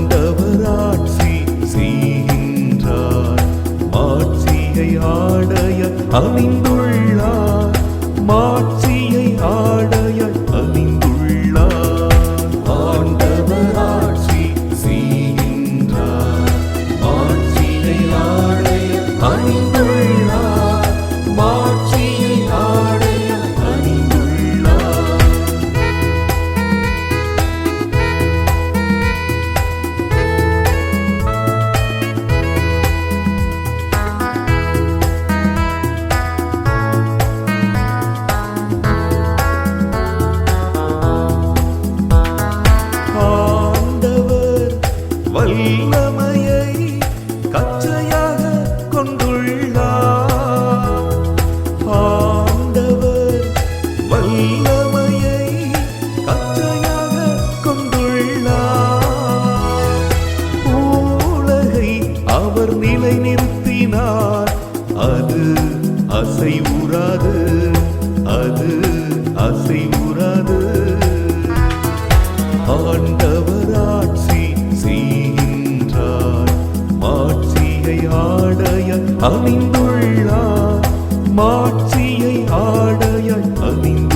ஆண்டவராட்சி செய்கின்றார். ஆட்சியை ஆடைய அணிந்துள்ளார் வல்லமையை கச்சையாக கொண்டுள்ளார். ஆண்டவர் வல்லமையை கச்சையாக கொண்டுள்ளார். உலகை அவர் நிலை நிறுத்தினார் அது அசைவுறாது அது அசைவுறாது ஆண்டவர் ஆடைய அணிந்துள்ளார். மாட்சியை ஆடைய அணிந்து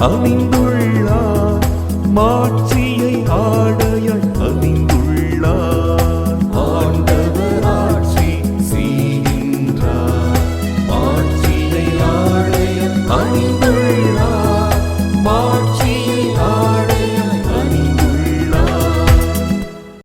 அணிந்துள்ளார் மாட்சியை ஆட